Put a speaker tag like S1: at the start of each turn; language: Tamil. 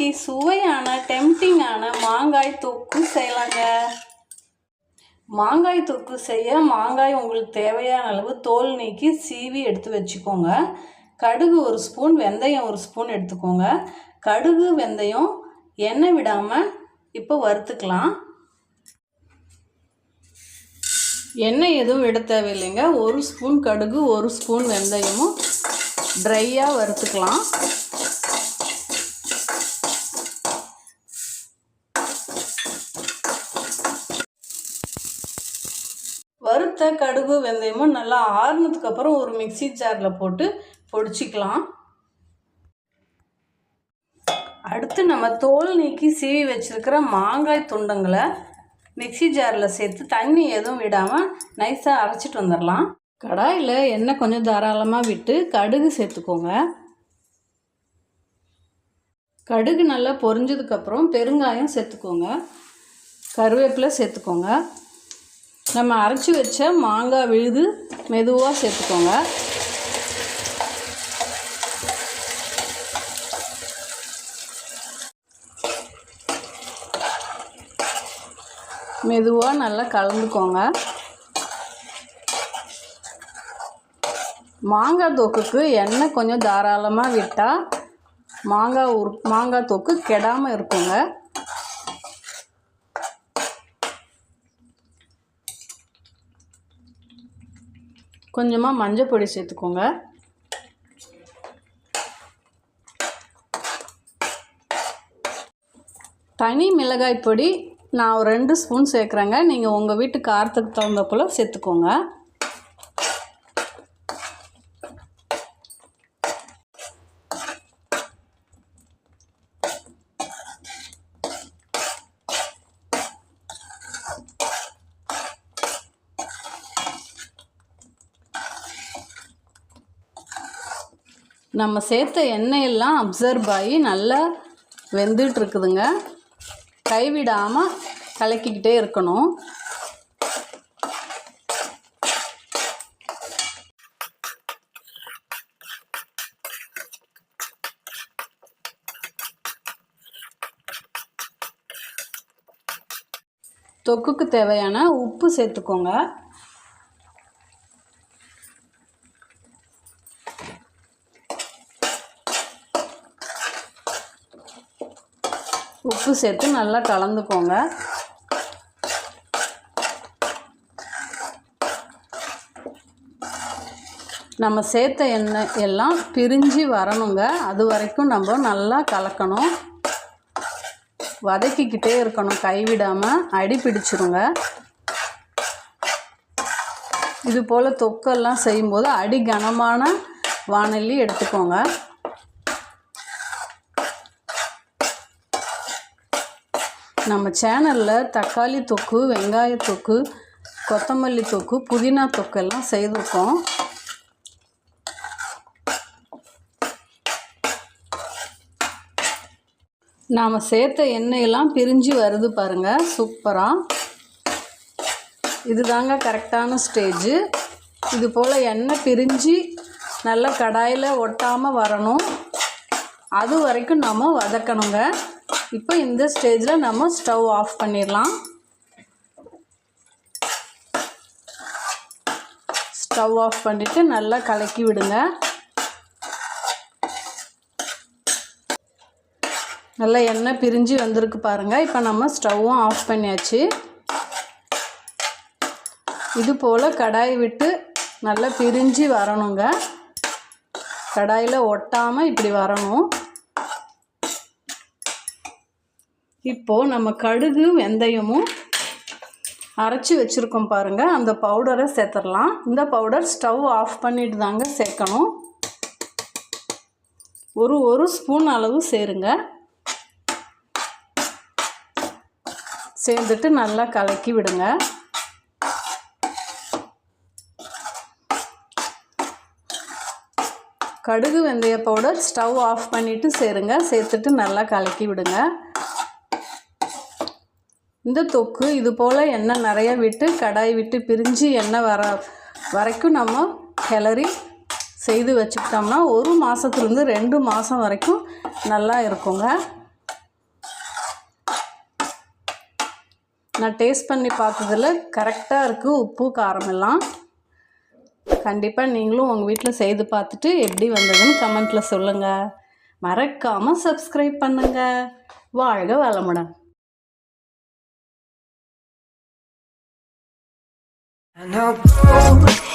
S1: இன்னைக்கு சுவையான டெம்டிங்கான மாங்காய் தொக்கு செய்யலாங்க. மாங்காய் தொக்கு செய்ய மாங்காய் உங்களுக்கு தேவையான அளவு தோல் நீக்கி சீவி எடுத்து வச்சுக்கோங்க. கடுகு ஒரு ஸ்பூன் வெந்தயம் ஒரு ஸ்பூன் எடுத்துக்கோங்க. கடுகு வெந்தயம் எண்ணெய் விடாமல் இப்போ வறுத்துக்கலாம். எண்ணெய் எதுவும் விட தேவையில்லைங்க. ஒரு ஸ்பூன் கடுகு ஒரு ஸ்பூன் வெந்தயமும் ட்ரையாக வறுத்துக்கலாம். வறுத்த கடுகு வெந்தயமும் நல்லா ஆறுனதுக்கு அப்புறம் ஒரு மிக்ஸி ஜாரில் போட்டு பொடிச்சிக்கலாம். அடுத்து நம்ம தோல் நீக்கி சீவி வச்சிருக்கிற மாங்காய் துண்டங்களை மிக்ஸி ஜாரில் சேர்த்து தண்ணி எதுவும் விடாமல் நைஸாக அரைச்சிட்டு வந்துடலாம் கடாயில் எண்ணெய் கொஞ்சம் தாராளமாக விட்டு கடுகு சேர்த்துக்கோங்க. கடுகு நல்லா பொரிஞ்சதுக்கப்புறம் பெருங்காயம் சேர்த்துக்கோங்க. கருவேப்பிலை சேர்த்துக்கோங்க. நம்ம அரைச்சி வச்ச மாங்காய் விழுது மெதுவாக சேர்த்துக்கோங்க. மெதுவாக நல்லா கலந்துக்கோங்க. மாங்காய் தொக்குக்கு எண்ணெய் கொஞ்சம் தாராளமாக விட்டால் மாங்காய் உரு மாங்காய் தொக்கு கெடாமல் இருக்குங்க. கொஞ்சமாக மஞ்சள் பொடி சேர்த்துக்கோங்க. தனி மிளகாய் பொடி நான் ஒரு ரெண்டு ஸ்பூன் சேர்க்குறேங்க. நீங்கள் உங்கள் வீட்டு காரத்துக்கு தகுந்த போல் சேர்த்துக்கோங்க. நம்ம சேர்த்த எண்ணெயெல்லாம் அப்சர்வ் ஆகி நல்லா வெந்துட்டுருக்குதுங்க கைவிடாமல் கலக்கிக்கிட்டே இருக்கணும். தொக்குக்கு தேவையான உப்பு சேர்த்துக்கோங்க. உப்பு சேர்த்து நல்லா கலந்துக்கோங்க. நம்ம சேர்த்த எண்ணெய் எல்லாம் பிரிஞ்சு வரணுங்க. அது வரைக்கும் நம்ம நல்லா கலக்கணும். வதக்கிக்கிட்டே இருக்கணும். கைவிடாமல் அடி பிடிச்சிருங்க. இது போல் தொக்கெல்லாம் செய்யும்போது அடி கனமான வானொலி எடுத்துக்கோங்க. நம்ம சேனலில் தக்காளி தொக்கு வெங்காய தொக்கு கொத்தமல்லி தொக்கு புதினா தொக்கெல்லாம் செய்திருக்கோம். நாம் சேர்த்த எண்ணெயெல்லாம் பிரிஞ்சு வருது பாருங்கள் சூப்பராக இது தாங்க கரெக்டான ஸ்டேஜு இது போல் எண்ணெய் பிரிஞ்சு நல்லா கடாயில் ஒட்டாமல் வரணும். அது வரைக்கும் நாம் வதக்கணுங்க. இப்போ இந்த ஸ்டேஜில் நம்ம ஸ்டவ் ஆஃப் பண்ணிடலாம். ஸ்டவ் ஆஃப் பண்ணிவிட்டு நல்லா கலக்கி விடுங்க. நல்லா எண்ணெய் பிரிஞ்சு வந்திருக்கு பாருங்கள் இப்போ நம்ம ஸ்டவ்வும் ஆஃப் பண்ணியாச்சு. இது போல் கடாய் விட்டு நல்லா பிரிஞ்சு வரணுங்க. கடாயில் ஒட்டாமல் இப்படி வரணும். இப்போது நம்ம கடுகு வெந்தயமும் அரைச்சி வச்சுருக்கோம் பாருங்கள் அந்த பவுடரை சேர்த்துடலாம். இந்த பவுடர் ஸ்டவ் ஆஃப் பண்ணிட்டு தாங்க சேர்க்கணும். ஒரு ஒரு ஸ்பூன் அளவு சேருங்க. சேர்ந்துட்டு நல்லா கலக்கி விடுங்க. கடுகு வெந்தய பவுடர் ஸ்டவ் ஆஃப் பண்ணிவிட்டு சேருங்க. சேர்த்துட்டு நல்லா கலக்கி விடுங்க. இந்த தொக்கு இது போல் எண்ணெய் நிறைய விட்டு கடாய் விட்டு பிரிஞ்சு எண்ணெய் வர வரைக்கும் நம்ம கிளறி செய்து வச்சுக்கிட்டோம்னா ஒரு மாதத்துலேருந்து ரெண்டு மாதம் வரைக்கும் நல்லா இருக்குங்க. நான் டேஸ்ட் பண்ணி பார்த்ததில் கரெக்டாக இருக்குது உப்பு காரமெல்லாம் கண்டிப்பாக நீங்களும் உங்கள் வீட்டில் செய்து பார்த்துட்டு எப்படி வந்ததுன்னு கமெண்ட்டில் சொல்லுங்கள் மறக்காமல் சப்ஸ்கிரைப் பண்ணுங்கள் வாழ்க வளமுடன்.
S2: And I'll go.